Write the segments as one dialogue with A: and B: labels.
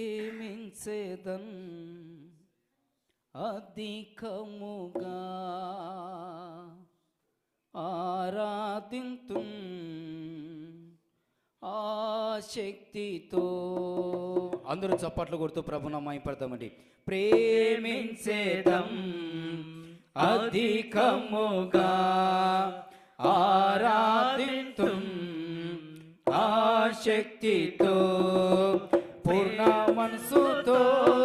A: ప్రేమించేదన్ అధికముగా ఆరాధింతు ఆ శక్తితో. అందరూ చప్పట్లు కొడుతూ ప్రభున పడతామండి ప్రేమించేదం అధికముగా ఆరాధింతు ఆ శక్తితో. મન સુતો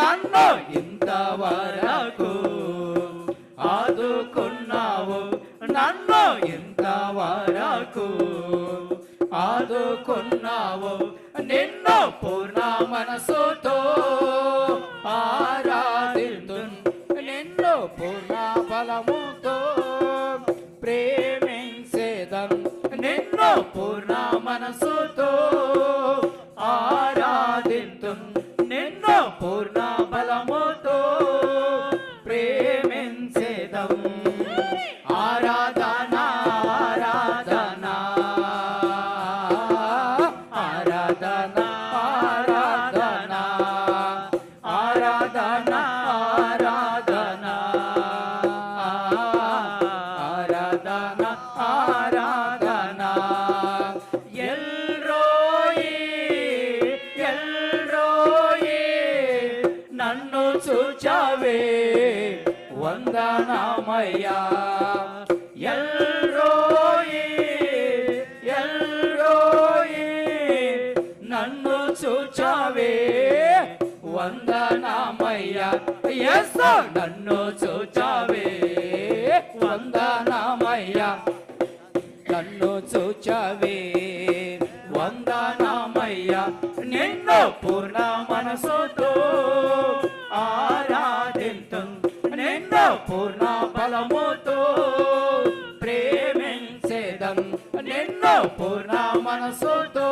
B: నన్ను
A: ఇంతవరకు ఆదుకున్నావు నన్ను ఇంతవరకు ఆదుకున్నావు నిన్ను పూర్ణ మనసుతో ఆరాధింతు నిన్ను పూర్ణ బలముతో కరుణా బలముతో వందనామయ్యా ఎల్రోయి ఎల్రోయి నన్ను చూచావే. వందనామయ్యా. ఎస్ నన్ను చూచావే. వందనామయ్యా. నన్ను చూచవే. వందనామయ్యా. నిన్ను పూర్ణ మనసుతో పూర్ణ బలముతో ప్రేమించేదం. నిన్ను పూర్ణ మనసుతో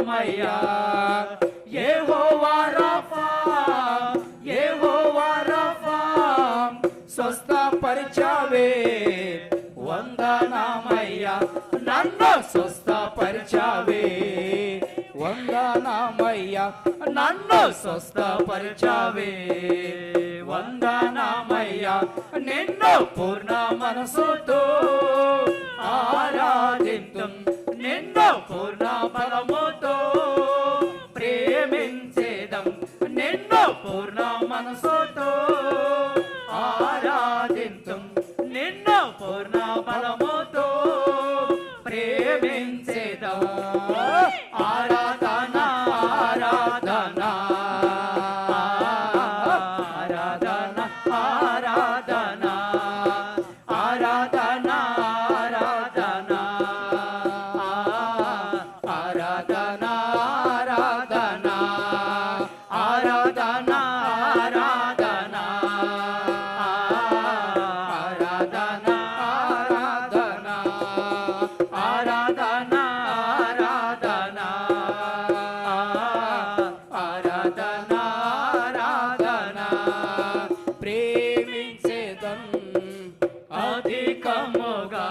A: వందనామయ్యా యెహోవా రఫా యెహోవా రఫా. స్వస్థపరచవే వందనామయ్యా. నన్ను స్వస్థపరచవే వందనామయ్యా. నన్ను స్వస్థపరచవే వందనామయ్యా. నిన్ను పూర్ణ మనసుతో ఆరాధింతు. నిన్ను పూర్ణ బలముతో ప్రేమించేదం ఆరాధన ఆరాధన. ఆరాధన ఆరాధన. ఆరాధన ప్రేమించేదం అధికముగా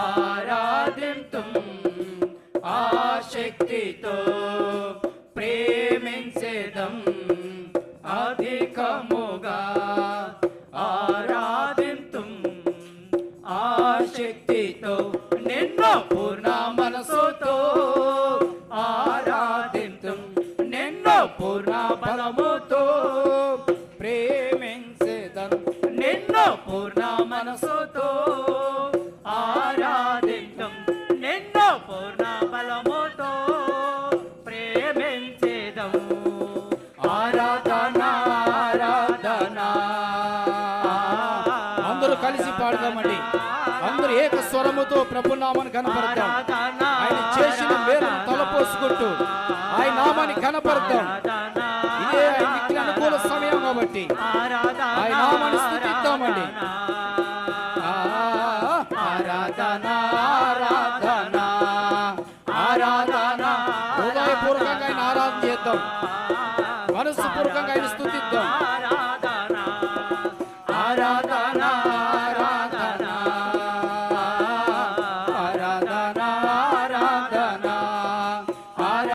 A: ఆరాధింతుం ఆ శక్తితో ప్రేమించేదం. ఆరాధింతుం
B: నిన్ను పూర్ణ బలముతో ప్రేమించేదము
A: ఆరాధన ఆరాధన.
C: అందరూ కలిసి పాడదామండి. అందరూ ఏక స్వరముతో ప్రభు నామాన్ని కనపడతాం ఆయన చేసిన మేలును తలపోసుకుంటూ ఆయన నామాన్ని కనపడతాం ఇదే ఆయనకి అనుకూల సమయం కాబట్టి.
B: ఆరాధన,
C: ఆయన నామాన్ని స్తుతిద్దామండి.
B: lugar
A: de. Então.